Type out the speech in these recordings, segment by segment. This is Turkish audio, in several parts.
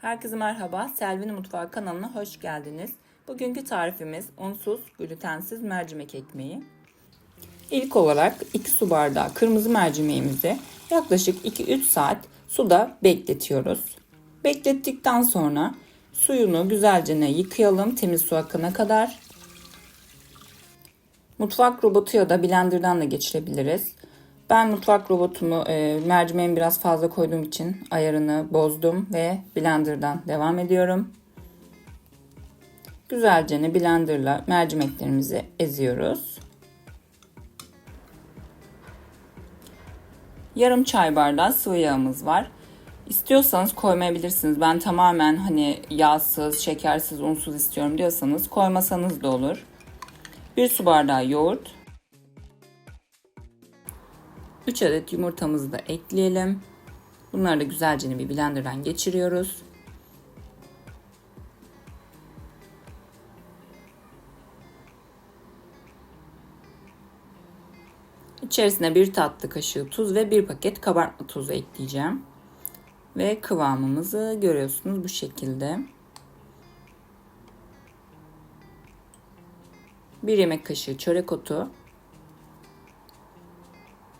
Herkese merhaba. Selvi'nin Mutfağı kanalına hoş geldiniz. Bugünkü tarifimiz unsuz, glutensiz mercimek ekmeği. İlk olarak 2 su bardağı kırmızı mercimeğimizi yaklaşık 2-3 saat suda bekletiyoruz. Beklettikten sonra suyunu güzelce yıkayalım temiz su akana kadar. Mutfak robotu ya da blenderdan da geçirebiliriz. Ben mutfak robotumu e, mercimeğin biraz fazla koyduğum için ayarını bozdum ve blenderdan devam ediyorum. Güzelce blenderla mercimeklerimizi eziyoruz. Yarım çay bardağı sıvı yağımız var. İstiyorsanız koymayabilirsiniz. Ben tamamen hani yağsız, şekersiz, unsuz istiyorum diyorsanız koymasanız da olur. Bir su bardağı yoğurt, 3 adet yumurtamızı da ekleyelim. Bunları da güzelce bir blenderdan geçiriyoruz. İçerisine bir tatlı kaşığı tuz ve bir paket kabartma tozu ekleyeceğim. Ve kıvamımızı görüyorsunuz bu şekilde. Bir yemek kaşığı çörek otu,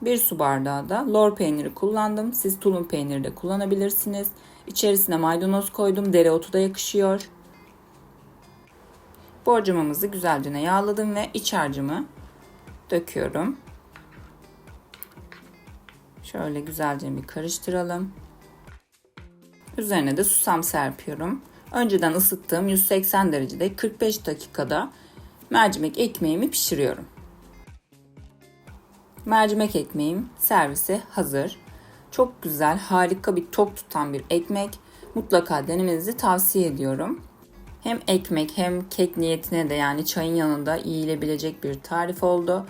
bir su bardağı da lor peyniri kullandım. Siz tulum peyniri de kullanabilirsiniz. İçerisine maydanoz koydum. Dereotu da yakışıyor. Borcamamızı güzelce yağladım ve iç harcımı döküyorum. Şöyle güzelce bir karıştıralım. Üzerine de susam serpiyorum. Önceden ısıttığım 180 derecede 45 dakikada mercimek ekmeğimi pişiriyorum. Mercimek ekmeğim servise hazır. Çok güzel, harika bir tok tutan bir ekmek. Mutlaka denemenizi tavsiye ediyorum. Hem ekmek hem kek niyetine de yani çayın yanında yiyilebilecek bir tarif oldu.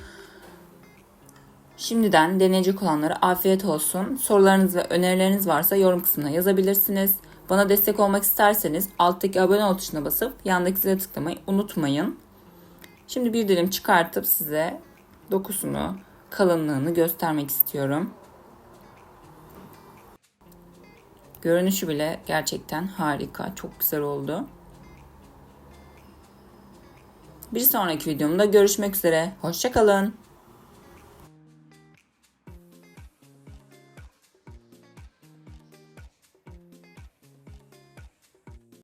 Şimdiden deneyecek olanlara afiyet olsun. Sorularınız ve önerileriniz varsa yorum kısmına yazabilirsiniz. Bana destek olmak isterseniz alttaki abone ol tuşuna basıp yandaki zile tıklamayı unutmayın. Şimdi bir dilim çıkartıp size dokusunu, kalınlığını göstermek istiyorum. Görünüşü bile gerçekten harika. Çok güzel oldu. Bir sonraki videomda görüşmek üzere. Hoşçakalın.